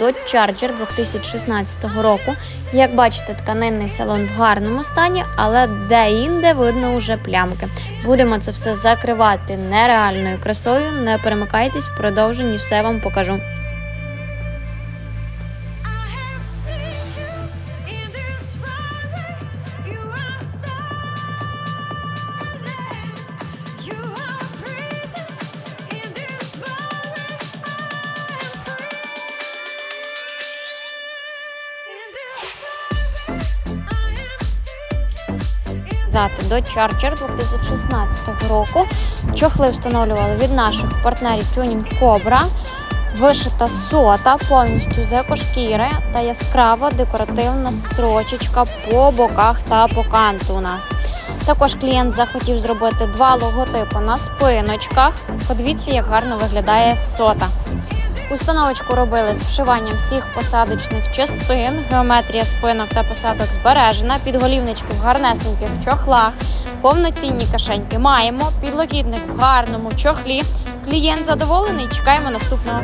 Dodge Charger 2016 року. Як бачите, тканинний салон в гарному стані, але де-інде видно уже плямки. Будемо це все закривати нереальною красою. Не перемикайтесь, в продовженні все вам покажу. Seeking. До Charger 2016 року. Чохли встановлювали від наших партнерів Tuning Cobra. Вишита сота повністю з екошкіри та яскрава декоративна строчечка по боках та по канту у нас. Також клієнт захотів зробити два логотипи на спиночках. Подивіться, як гарно виглядає сота. Установочку робили з вшиванням всіх посадочних частин. Геометрія спинок та посадок збережена. Підголівнички в гарнесеньких чохлах. Повноцінні кашеньки маємо. Підлокітник в гарному чохлі. Клієнт задоволений. Чекаємо наступного.